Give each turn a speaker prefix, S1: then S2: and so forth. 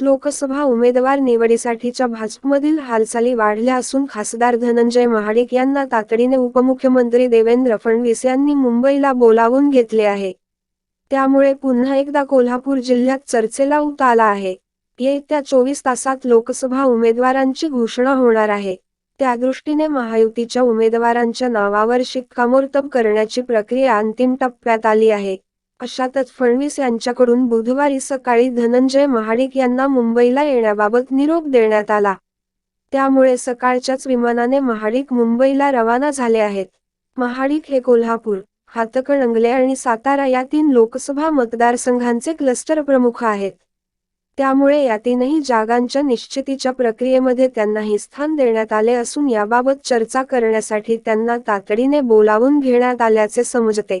S1: लोकसभा उमेदवार निवडीसाठीच्या भाजपमधील हालचाली वाढल्या असून खासदार धनंजय महाडिक यांना तातडीने उपमुख्यमंत्री देवेंद्र फडणवीस यांनी मुंबईला बोलावून घेतले आहे. त्यामुळे पुन्हा एकदा कोल्हापूर जिल्ह्यात चर्चेला उत आला आहे. येत्या चोवीस तासात लोकसभा उमेदवारांची घोषणा होणार आहे. त्यादृष्टीने महायुतीच्या उमेदवारांच्या नावावर शिक्कामोर्तब करण्याची प्रक्रिया अंतिम टप्प्यात आली आहे. अशातच फडणवीस यांच्याकडून बुधवारी सकाळी धनंजय महाडिक यांना मुंबईला येण्याबाबत निरोप देण्यात आला. त्यामुळे सकाळच्याच विमानाने महाडिक मुंबईला रवाना झाले आहेत. महाडिक हे कोल्हापूर हातकणंगले आणि सातारा या तीन लोकसभा मतदारसंघांचे क्लस्टर प्रमुख आहेत. त्यामुळे या तीनही जागांच्या निश्चितीच्या प्रक्रियेमध्ये त्यांनाही स्थान देण्यात आले असून याबाबत चर्चा करण्यासाठी त्यांना तातडीने बोलावून घेण्यात आल्याचे समजते.